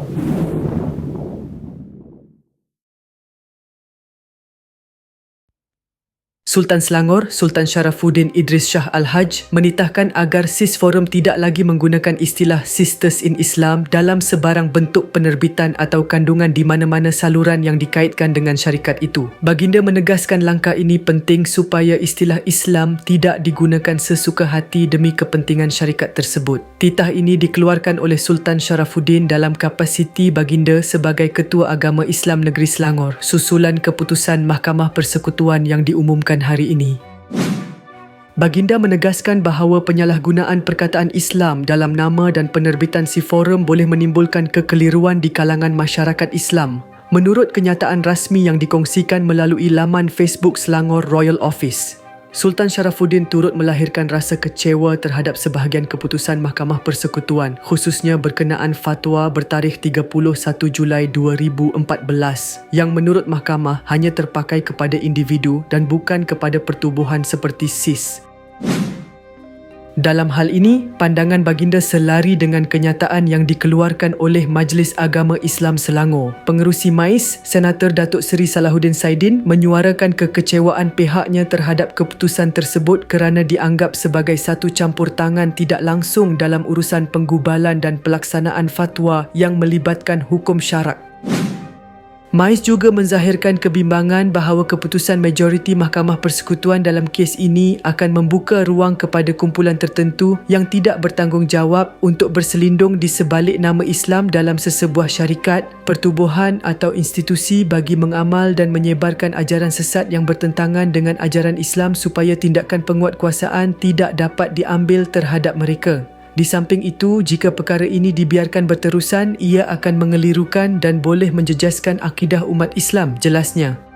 ハハハハ! Sultan Selangor, Sultan Sharafuddin Idris Shah Al-Haj menitahkan agar SIS Forum tidak lagi menggunakan istilah Sisters in Islam dalam sebarang bentuk penerbitan atau kandungan di mana-mana saluran yang dikaitkan dengan syarikat itu. Baginda menegaskan langkah ini penting supaya istilah Islam tidak digunakan sesuka hati demi kepentingan syarikat tersebut. Titah ini dikeluarkan oleh Sultan Sharafuddin dalam kapasiti baginda sebagai Ketua Agama Islam Negeri Selangor susulan keputusan Mahkamah Persekutuan yang diumumkan hari ini. Baginda menegaskan bahawa penyalahgunaan perkataan Islam dalam nama dan penerbitan si forum boleh menimbulkan kekeliruan di kalangan masyarakat Islam. Menurut kenyataan rasmi yang dikongsikan melalui laman Facebook Selangor Royal Office, Sultan Sharafuddin turut melahirkan rasa kecewa terhadap sebahagian keputusan Mahkamah Persekutuan khususnya berkenaan fatwa bertarikh 31 Julai 2014 yang menurut mahkamah hanya terpakai kepada individu dan bukan kepada pertubuhan seperti SIS. Dalam hal ini, pandangan baginda selari dengan kenyataan yang dikeluarkan oleh Majlis Agama Islam Selangor. Pengerusi MAIS, Senator Datuk Seri Salahuddin Saidin menyuarakan kekecewaan pihaknya terhadap keputusan tersebut kerana dianggap sebagai satu campur tangan tidak langsung dalam urusan penggubalan dan pelaksanaan fatwa yang melibatkan hukum syarak. Mais juga menzahirkan kebimbangan bahawa keputusan majoriti Mahkamah Persekutuan dalam kes ini akan membuka ruang kepada kumpulan tertentu yang tidak bertanggungjawab untuk berselindung di sebalik nama Islam dalam sesebuah syarikat, pertubuhan atau institusi bagi mengamal dan menyebarkan ajaran sesat yang bertentangan dengan ajaran Islam supaya tindakan penguatkuasaan tidak dapat diambil terhadap mereka. Di samping itu, jika perkara ini dibiarkan berterusan, ia akan mengelirukan dan boleh menjejaskan akidah umat Islam, jelasnya.